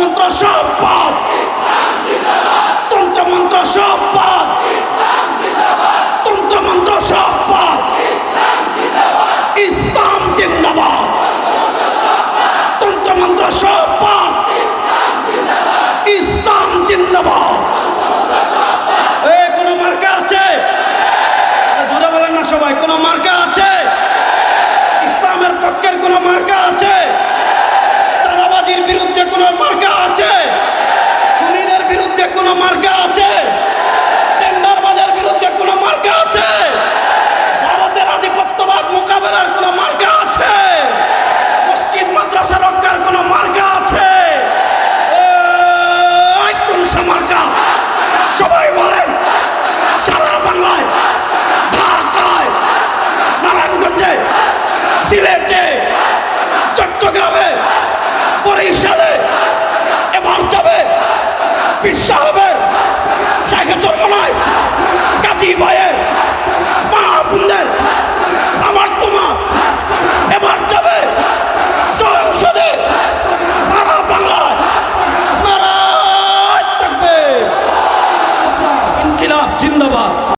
মন্ত্র সব পাপ। তন্ত্র মন্ত্র সব পাপ। তন্ত্র মন্ত্র সব পাপ। ইসলাম জিন্দাবাদ। তন্ত্র মন্ত্র সব পাপ। ইসলাম জিন্দাবাদ। কোনো মার্কা আছে? জোরে বলেন না সবাই, কোনো মার্কা কোনো মার্কা আছে? টেন্ডারবাজের বিরুদ্ধে কোনো মার্কা আছে? ভারতের আধিপত্যবাদ মোকাবেলার কোনো মার্কা আছে? মসজিদ, মাদ্রাসা রক্ষার কোনো মার্কা আছে? কোন মার্কা। সবাই বলেন, সারা বাংলায় ঢাকায়, নারায়ণগঞ্জে, সিলেটে খিলাফ জিন্দাবাদ।